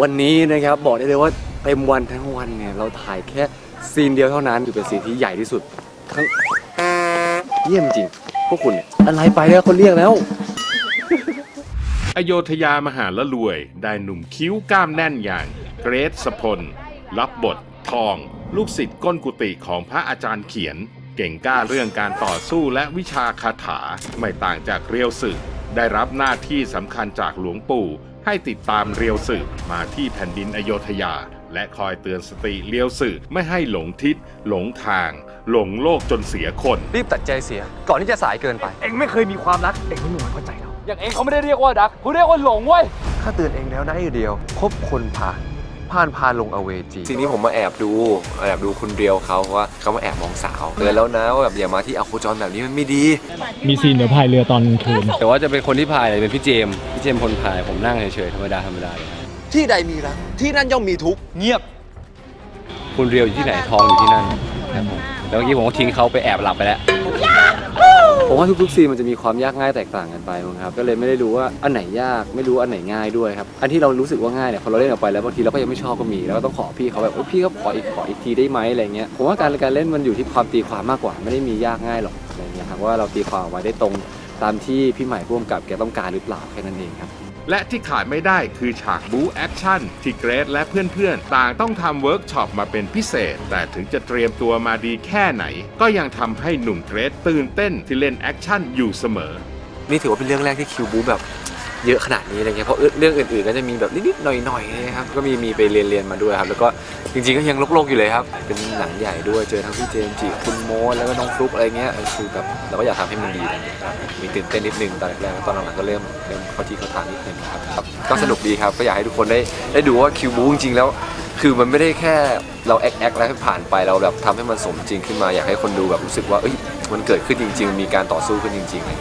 วันนี้นะครับบอกได้เลยว่าเต็มวันทั้งวันเนี่ยเราถ่ายแค่ซีนเดียวเท่านั้นคือเป็นซีนที่ใหญ่ที่สุดทั้งเยี่ยมจริง พวกคุณเนี่ยอะไรไปแล้วคนเรียกแล้วอโยธยามหาละรวย ได้หนุ่มคิ้วกล้ามแน่นอย่าง เกรซสพล รับบท ทอง ลูกศิษย์ก้นกุฏิของพระอาจารย์เขียน เก่งกล้าเรื่องการต่อสู้และวิชาคาถา ไม่ต่างจากเรียวสึก ได้รับหน้าที่สำคัญจากหลวงปู่ ให้ติดตามเรียวสึกมาที่แผ่นดินอโยธยา และคอยเตือนสติเรียวสึกไม่ให้หลงทิศ หลงทาง หลงโลกจนเสียคน รีบตัดใจเสีย ก่อนที่จะสายเกินไป เอ็งไม่เคยมีความรัก เอ็งไม่มีวันเข้าใจเราอย่างเองเขาไม่ได้เรียกว่ารักเขาเรียกว่าหลงเว้ยข้าเตือนเองแล้วนะไอเดียวคบคนผ่าน ผ่านพาลงอเวจีทีนี้ผมมาแอบดูแอบดูคุณเรียวเขาเพราะว่าเขามาแอบมองสาวเตือนแล้วนะว่าแบบอย่ามาที่อโคจรแบบนี้มันไม่ดี มีซีนเดี๋ยวพายเรือตอนกลางคืน แต่ว่าจะเป็นคนที่พายเนี่ยเป็นพี่เจมส์พี่เจมส์คนพายผมนั่งเฉยๆธรรมดาธรรมดาเลยที่ใดมีรักที่นั่นย่อมมีทุกข์เงียบ คุณเรียวอยู่ที่ไหนทองอยู่ที่นั่นครับผมแล้วเมื่อกี้ผมก็ทิ้งเขาไปแอบหลับไปแล้ว ผมว่าทุกๆซีนมันจะมีความยากง่ายแตกต่างกันไปมั้งครับก็เลยไม่ได้รู้ว่าอันไหนยากไม่รู้อันไหนง่ายด้วยครับอันที่เรารู้สึกว่าง่ายเนี่ยพอเราเล่นออกไปแล้วบางทีเราก็ยังไม่ชอบก็มีแล้วก็ต้องขอพี่เขาแบบเอ้ยพี่ก็ขออีกขออีกทีได้ไหมอะไรเงี้ยผมว่าการการเล่นมันอยู่ที่ความตีความมากกว่าไม่ได้มียากง่ายหรอกอะไรเงี้ยครับว่าเราตีความออกมาได้ตรงตามที่พี่ใหม่พ่วงกับแกต้องการหรือเปล่าแค่นั้นเองครับ และที่ขาดไม่ได้คือฉากบู๊แอคชั่นที่เกรซและเพื่อนๆ ต่างต้องทำเวิร์กช็อปมาเป็นพิเศษ แต่ถึงจะเตรียมตัวมาดีแค่ไหน ก็ยังทำให้หนุ่มเกรซตื่นเต้นที่เล่นแอคชั่นอยู่เสมอ นี่ถือว่าเป็นเรื่องแรกที่คิวบูแบบ เยอะขนาดนี้อะไรเงี้ยเพราะเรื่องอื่นๆก็จะมีแบบนิดๆหน่อยๆนะครับก็มีมีไปเรียนเรียนๆมาด้วยครับแล้วก็จริงๆก็ยังโลกๆอยู่เลยครับเป็นหนังใหญ่ด้วยเจอทั้งพี่เจมส์จิคุณโมแล้วก็น้องฟลุ๊กอะไรเงี้ยคือแบบเราก็อยากทำให้มันดีนะครับมีตื่นเต้นนิดนึงตอนแรกๆแล้วตอนหลังๆก็เริ่มเริ่มเข้าที่เข้าทางนิดนึงครับก็สนุกดีครับก็อยากให้ทุกคนได้ได้ดูว่าคิวบูจริงๆแล้วคือมันไม่ได้แค่เราแอคแอคแล้วให้ผ่านไปเราแบบทำให้มันสมจริงขึ้นมาอยากให้คนดูแบบรู้สึกว่าเอ้ยมันเกิดขึ้นจริง ๆ มีการต่อสู้ขึ้นจริงๆเงี้ย